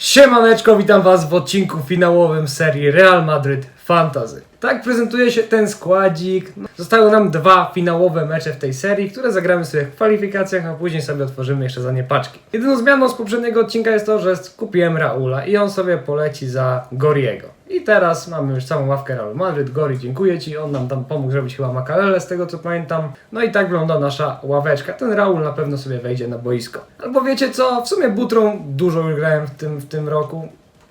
Siemaneczko, witam was w odcinku finałowym serii Real Madrid Fantasy. Tak prezentuje się ten składzik. Zostały nam dwa finałowe mecze w tej serii, które zagramy sobie w kwalifikacjach, a później sobie otworzymy jeszcze za nie paczki. Jedyną zmianą z poprzedniego odcinka jest to, że kupiłem Raula i on sobie poleci za Goriego. I teraz mamy już całą ławkę Real Madrid. Gori, dziękuję Ci. On nam tam pomógł zrobić chyba makalele z tego co pamiętam. No i tak wygląda nasza ławeczka. Ten Raul na pewno sobie wejdzie na boisko. Albo wiecie co, w sumie butrą dużo już grałem w tym, w tym roku.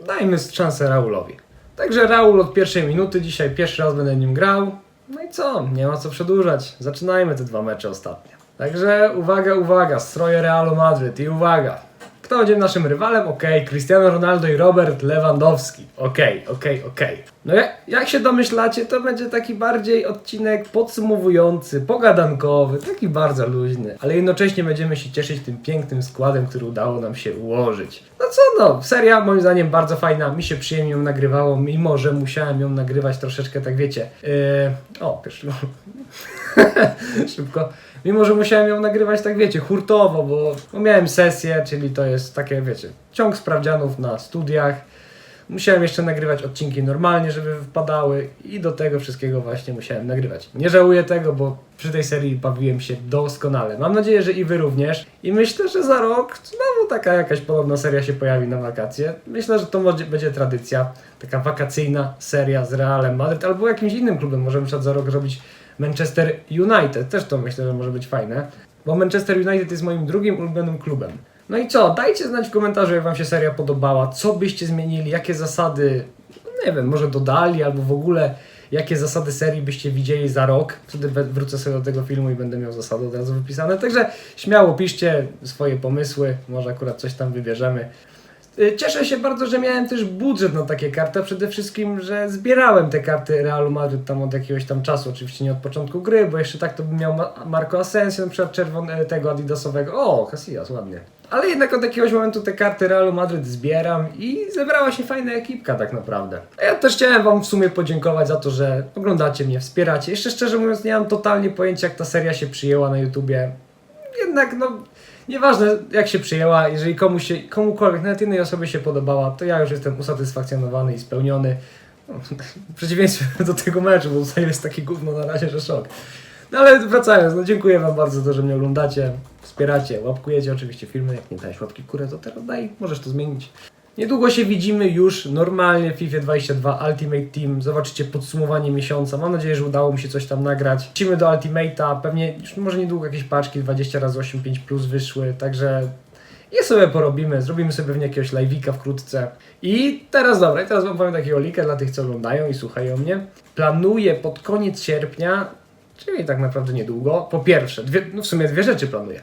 Dajmy szansę Raulowi. Także Raul od pierwszej minuty, dzisiaj pierwszy raz będę nim grał. No i co, nie ma co przedłużać. Zaczynajmy te dwa mecze ostatnie. Także uwaga, uwaga, stroje Realu Madryt i uwaga. Kto będzie naszym rywalem? Okej, Cristiano Ronaldo i Robert Lewandowski. Okej, okej, okej. No jak, jak się domyślacie, to będzie taki bardziej odcinek podsumowujący, pogadankowy, taki bardzo luźny, ale jednocześnie będziemy się cieszyć tym pięknym składem, który udało nam się ułożyć. Co no, seria moim zdaniem bardzo fajna, mi się przyjemnie ją nagrywało, mimo że musiałem ją nagrywać troszeczkę, tak wiecie. Yy... O, pierwszy szybko. Mimo, że musiałem ją nagrywać tak, wiecie, hurtowo, bo miałem sesję, czyli to jest takie, wiecie, ciąg sprawdzianów na studiach. Musiałem jeszcze nagrywać odcinki normalnie, żeby wypadały i do tego wszystkiego właśnie musiałem nagrywać. Nie żałuję tego, bo przy tej serii bawiłem się doskonale. Mam nadzieję, że i wy również. I myślę, że za rok znowu taka jakaś podobna seria się pojawi na wakacje. Myślę, że to może- będzie tradycja. Taka wakacyjna seria z Realem Madryt albo jakimś innym klubem. Możemy przed za rok robić Manchester United. Też to myślę, że może być fajne. Bo Manchester United jest moim drugim ulubionym klubem. No i co? Dajcie znać w komentarzu, jak Wam się seria podobała. Co byście zmienili? Jakie zasady, nie wiem, może dodali, albo w ogóle jakie zasady serii byście widzieli za rok. Wtedy wrócę sobie do tego filmu i będę miał zasady od razu wypisane. Także śmiało piszcie swoje pomysły. Może akurat coś tam wybierzemy. Y, Cieszę się bardzo, że miałem też budżet na takie karty, a przede wszystkim, że zbierałem te karty Realu Madryt tam od jakiegoś tam czasu, oczywiście nie od początku gry, bo jeszcze tak to bym miał Ma- Marco Asensio, na przykład czerwonego, tego adidasowego, o, Casillas, ładnie. Ale jednak od jakiegoś momentu te karty Realu Madryt zbieram i zebrała się fajna ekipka tak naprawdę. A ja też chciałem wam w sumie podziękować za to, że oglądacie mnie, wspieracie. Jeszcze szczerze mówiąc nie mam totalnie pojęcia jak ta seria się przyjęła na YouTubie jednak no nieważne jak się przyjęła, jeżeli komuś się, komukolwiek, nawet innej osobie się podobała, to ja już jestem usatysfakcjonowany i spełniony. W przeciwieństwie do tego meczu, bo tutaj jest taki gówno na razie, że szok. No ale wracając, no dziękuję wam bardzo za to, że mnie oglądacie, wspieracie, łapkujecie oczywiście filmy, jak nie dałeś łapki górę, to teraz daj, możesz to zmienić. Niedługo się widzimy już normalnie w FIFA 22 Ultimate Team. Zobaczycie podsumowanie miesiąca. Mam nadzieję, że udało mi się coś tam nagrać. Lecimy do Ultimate'a. Pewnie już może niedługo jakieś paczki 20 razy 8 5 plus wyszły, także je sobie porobimy. Zrobimy sobie pewnie jakiegoś live'ika wkrótce. I teraz dobra, i teraz wam powiem takiego linka dla tych, co oglądają i słuchają mnie. Planuję pod koniec sierpnia, czyli tak naprawdę niedługo. Po pierwsze, dwie, no w sumie dwie rzeczy planuję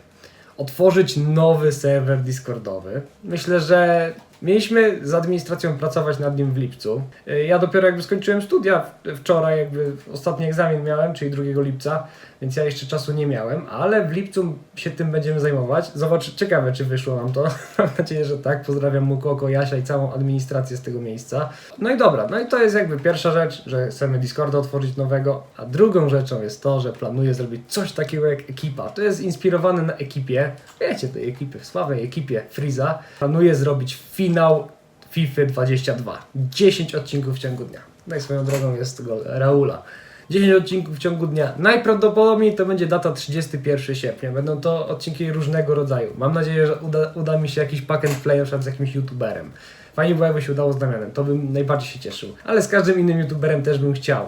otworzyć nowy serwer Discordowy. Myślę, że mieliśmy z administracją pracować nad nim w lipcu. Y, Ja dopiero jakby skończyłem studia wczoraj, jakby ostatni egzamin miałem, czyli 2 lipca, więc ja jeszcze czasu nie miałem, ale w lipcu się tym będziemy zajmować. Zobacz, ciekawe czy wyszło nam to. Mam nadzieję, że tak. Pozdrawiam Mukoko, Jasia i całą administrację z tego miejsca. No i dobra, no i to jest jakby pierwsza rzecz, że chcemy Discorda otworzyć nowego, a drugą rzeczą jest to, że planuję zrobić coś takiego jak ekipa. To jest inspirowane na ekipie, wiecie tej ekipy, sławnej ekipie Freeza. Planuję zrobić finał FIFA 22. 10 odcinków w ciągu dnia. No i swoją drogą jest gol Raula. 10 odcinków w ciągu dnia. Najprawdopodobniej to będzie data 31 sierpnia. Będą to odcinki różnego rodzaju. Mam nadzieję, że uda, uda mi się jakiś pack and play na z jakimś youtuberem. Fajnie było, jakby się udało z Damianem. To bym najbardziej się cieszył. Ale z każdym innym youtuberem też bym chciał.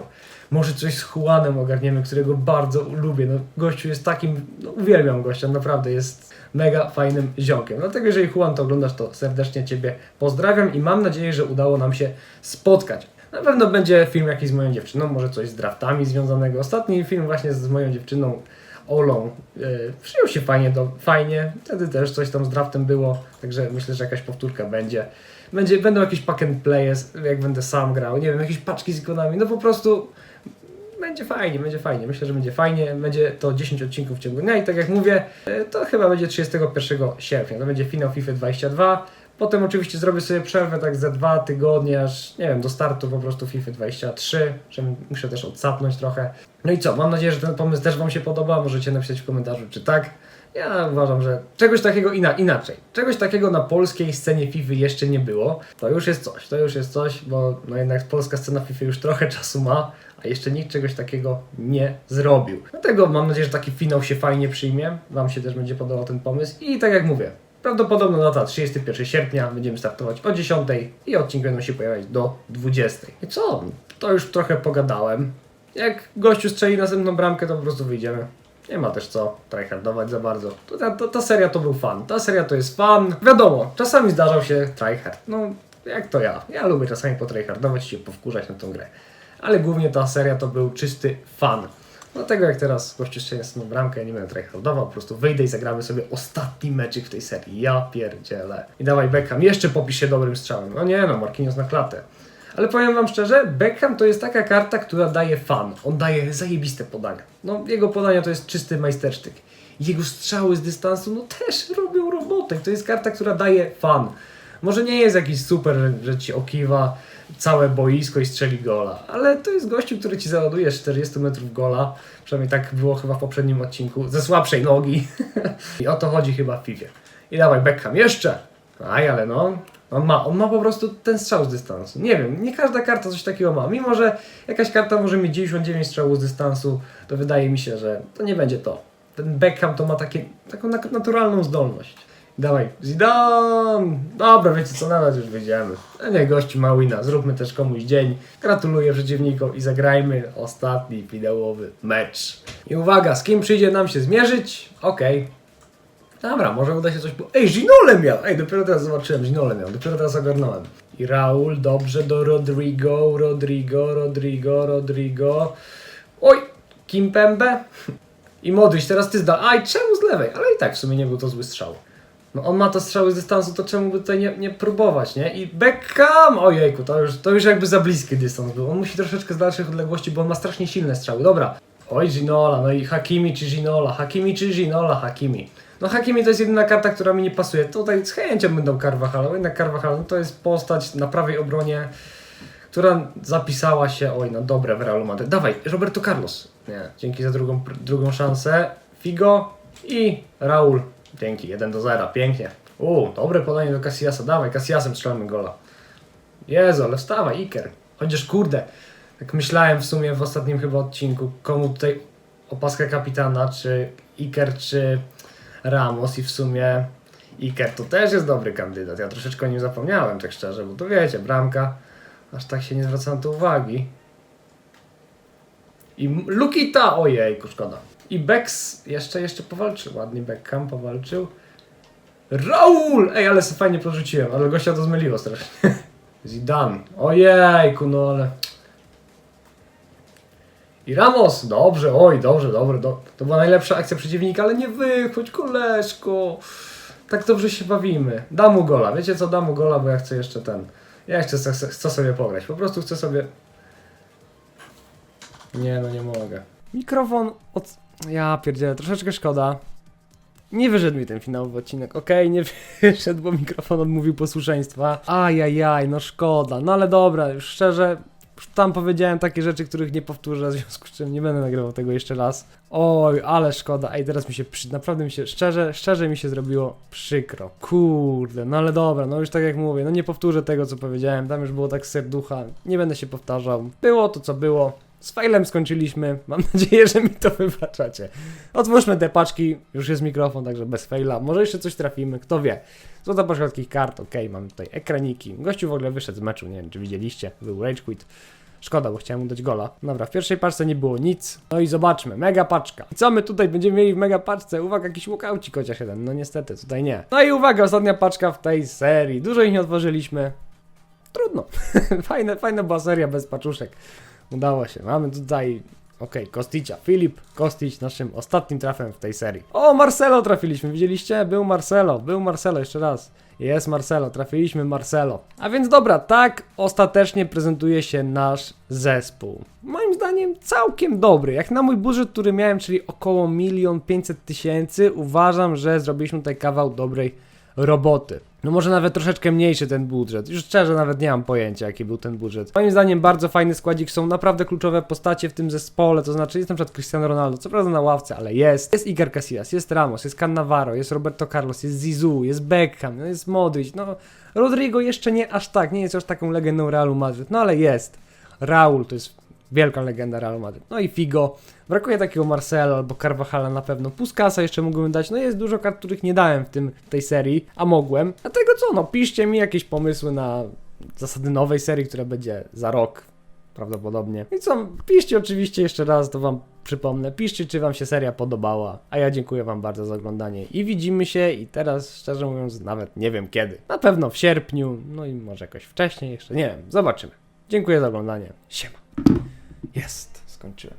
Może coś z Juanem ogarniemy, którego bardzo lubię. No, gościu jest takim, no, uwielbiam gościa, naprawdę jest mega fajnym ziomkiem. Dlatego jeżeli Juan to oglądasz, to serdecznie Ciebie pozdrawiam i mam nadzieję, że udało nam się spotkać. Na pewno będzie film jakiś z moją dziewczyną, może coś z draftami związanego. Ostatni film właśnie z moją dziewczyną Olą yy, przyjął się fajnie, do, fajnie. Wtedy też coś tam z draftem było, także myślę, że jakaś powtórka będzie. będzie będą jakieś pack and plays, jak będę sam grał, nie wiem, jakieś paczki z ikonami, no po prostu będzie fajnie, będzie fajnie. Myślę, że będzie fajnie. Będzie to 10 odcinków w ciągu dnia i tak jak mówię, e, to chyba będzie 31 sierpnia. To będzie finał FIFA 22. Potem oczywiście zrobię sobie przerwę tak za dwa tygodnie, aż nie wiem, do startu po prostu FIFA 23, że muszę też odsapnąć trochę. No i co, mam nadzieję, że ten pomysł też Wam się podoba. Możecie napisać w komentarzu, czy tak, Ja uważam, że czegoś takiego ina inaczej. Czegoś takiego na polskiej scenie FIFA jeszcze nie było. To już jest coś, to już jest coś, bo no jednak polska scena FIFA już trochę czasu ma, a jeszcze nikt czegoś takiego nie zrobił. Dlatego mam nadzieję, że taki finał się fajnie przyjmie. Wam się też będzie podobał ten pomysł. I tak jak mówię, prawdopodobna data 31 sierpnia, będziemy startować o 10 i odcinki będą się pojawiać do 20. I co? To już trochę pogadałem. Jak gościu strzeli następną bramkę, to po prostu wyjdziemy. Nie ma też co tryhardować za bardzo. Ta, ta, ta seria to był fan. Ta seria to jest fan. Wiadomo, czasami zdarzał się tryhard. No, jak to ja. Ja lubię czasami potryhardować i się powkurzać na tą grę. Ale głównie ta seria to był czysty fan. Dlatego jak teraz gościu strzeli następną bramkę, ja nie będę tryhardował, po prostu wyjdę i zagramy sobie ostatni meczyk w tej serii. Ja pierdzielę. I dawaj Beckham, jeszcze popisz się dobrym strzałem. No nie no, Marquinhos na klatę. Ale powiem wam szczerze, Beckham to jest taka karta, która daje fan. On daje zajebiste podania. No, jego podania to jest czysty majstersztyk. Jego strzały z dystansu, no też robią robotę. To jest karta, która daje fan. Może nie jest jakiś super, że, ci okiwa całe boisko i strzeli gola, ale to jest gościu, który ci załaduje z 40 metrów gola. Przynajmniej tak było chyba w poprzednim odcinku, ze słabszej nogi. I o to chodzi chyba w FIFA. I dawaj Beckham, jeszcze! Aj, ale no, on ma, on ma po prostu ten strzał z dystansu. Nie wiem, nie każda karta coś takiego ma. Mimo, że jakaś karta może mieć 99 strzałów z dystansu, to wydaje mi się, że to nie będzie to. Ten Beckham to ma takie, taką naturalną zdolność. Dawaj, Zidane! Dobra, wiecie co, nawet już wyjdziemy. A nie, gości ma wina, zróbmy też komuś dzień. Gratuluję przeciwnikom i zagrajmy ostatni finałowy mecz. I uwaga, z kim przyjdzie nam się zmierzyć? Okej, Dobra, może uda się coś. Po... Ej, Ginole miał! Ej, dopiero teraz zobaczyłem, Ginole miał, dopiero teraz ogarnąłem. I Raul, dobrze do Rodrigo, Rodrigo, Rodrigo, Rodrigo. Oj, Kimpembe. I Modric, teraz ty zda. Aj, czemu z lewej? Ale i tak w sumie nie był to zły strzał. No on ma to strzały z dystansu, to czemu by tutaj nie, nie próbować, nie? I Beckham! Ojejku, to już, to już jakby za bliski dystans był. On musi troszeczkę z dalszych odległości, bo on ma strasznie silne strzały. Dobra. Oj, Ginola, no i Hakimi czy Ginola, Hakimi czy Ginola, Hakimi. No Hakimi to jest jedyna karta, która mi nie pasuje. Tutaj z chęcią będą Carvajal, jednak Carvajal no to jest postać na prawej obronie, która zapisała się, oj, no dobre w Realu Madryt. Dawaj, Roberto Carlos. Nie, dzięki za drugą, drugą szansę. Figo i Raul. Dzięki, 1 do 0, pięknie. U, dobre podanie do Casillasa, dawaj, Casillasem strzelamy gola. Jezu, ale wstawaj, Iker. Chociaż kurde, tak myślałem w sumie w ostatnim chyba odcinku, komu tutaj opaskę kapitana, czy Iker, czy Ramos i w sumie Iker to też jest dobry kandydat. Ja troszeczkę o nim zapomniałem, tak szczerze, bo to wiecie, bramka, aż tak się nie zwraca na to uwagi. I Lukita, ojejku, szkoda. I Bex jeszcze, jeszcze powalczył, ładnie Beckham powalczył. Raul! Ej, ale sobie fajnie porzuciłem, ale gościa to zmyliło strasznie. Zidane, ojejku, no ale... I Ramos, dobrze, oj, dobrze, dobrze, do... to była najlepsza akcja przeciwnika, ale nie wychodź, koleżko. Tak dobrze się bawimy. Dam mu gola, wiecie co, dam mu gola, bo ja chcę jeszcze ten... Ja chcę, chcę, chcę sobie pograć, po prostu chcę sobie... Nie, no nie mogę. Mikrofon od... Ja pierdzielę, troszeczkę szkoda. Nie wyszedł mi ten finałowy odcinek, okej, nie wyszedł, bo mikrofon odmówił posłuszeństwa. Ajajaj, no szkoda, no ale dobra, już szczerze, tam powiedziałem takie rzeczy, których nie powtórzę, w związku z czym nie będę nagrywał tego jeszcze raz. Oj, ale szkoda, ej, teraz mi się, przy... naprawdę mi się, szczerze, szczerze mi się zrobiło przykro. Kurde, no ale dobra, no już tak jak mówię, no nie powtórzę tego, co powiedziałem, tam już było tak serducha, nie będę się powtarzał. Było to, co było. Z failem skończyliśmy. Mam nadzieję, że mi to wybaczacie. Otwórzmy te paczki. Już jest mikrofon, także bez faila. Może jeszcze coś trafimy, kto wie. Złota pośrodkich kart, ok, mamy tutaj ekraniki. Gościu w ogóle wyszedł z meczu, nie wiem czy widzieliście. Był rage quit. Szkoda, bo chciałem mu dać gola. Dobra, w pierwszej paczce nie było nic. No i zobaczmy, mega paczka. I co my tutaj będziemy mieli w mega paczce? Uwaga, jakiś walkoucik chociaż jeden. No niestety, tutaj nie. No i uwaga, ostatnia paczka w tej serii. Dużo ich nie otworzyliśmy. Trudno. fajne, fajna była seria bez paczuszek. Udało się. Mamy tutaj. Okej, Kosticia. Filip Kostić naszym ostatnim trafem w tej serii. O, Marcelo trafiliśmy, widzieliście? Był Marcelo, był Marcelo, jeszcze raz. Jest Marcelo, trafiliśmy Marcelo. A więc dobra, tak ostatecznie prezentuje się nasz zespół. Moim zdaniem całkiem dobry. Jak na mój budżet, który miałem, czyli około 1 500 tysięcy, uważam, że zrobiliśmy tutaj kawał dobrej roboty. No może nawet troszeczkę mniejszy ten budżet. Już szczerze nawet nie mam pojęcia jaki był ten budżet. Moim zdaniem bardzo fajny składzik, są naprawdę kluczowe postacie w tym zespole, to znaczy jest na przykład Cristiano Ronaldo, co prawda na ławce, ale jest. Jest Iker Casillas, jest Ramos, jest Cannavaro, jest Roberto Carlos, jest Zizou, jest Beckham, no jest Modric, no Rodrigo jeszcze nie aż tak, nie jest już taką legendą Realu Madryt, no ale jest. Raul to jest wielka legenda Realu Madryt. No i Figo. Brakuje takiego Marcela albo Carvajala na pewno. Puskasa jeszcze mógłbym dać. No jest dużo kart, których nie dałem w tym, tej serii, a mogłem. Dlatego co, no piszcie mi jakieś pomysły na zasady nowej serii, która będzie za rok prawdopodobnie. I co, piszcie oczywiście jeszcze raz, to wam przypomnę. Piszcie, czy wam się seria podobała. A ja dziękuję wam bardzo za oglądanie. I widzimy się i teraz, szczerze mówiąc, nawet nie wiem kiedy. Na pewno w sierpniu, no i może jakoś wcześniej jeszcze, nie wiem, zobaczymy. Dziękuję za oglądanie. Siema. Jest, skończyłem.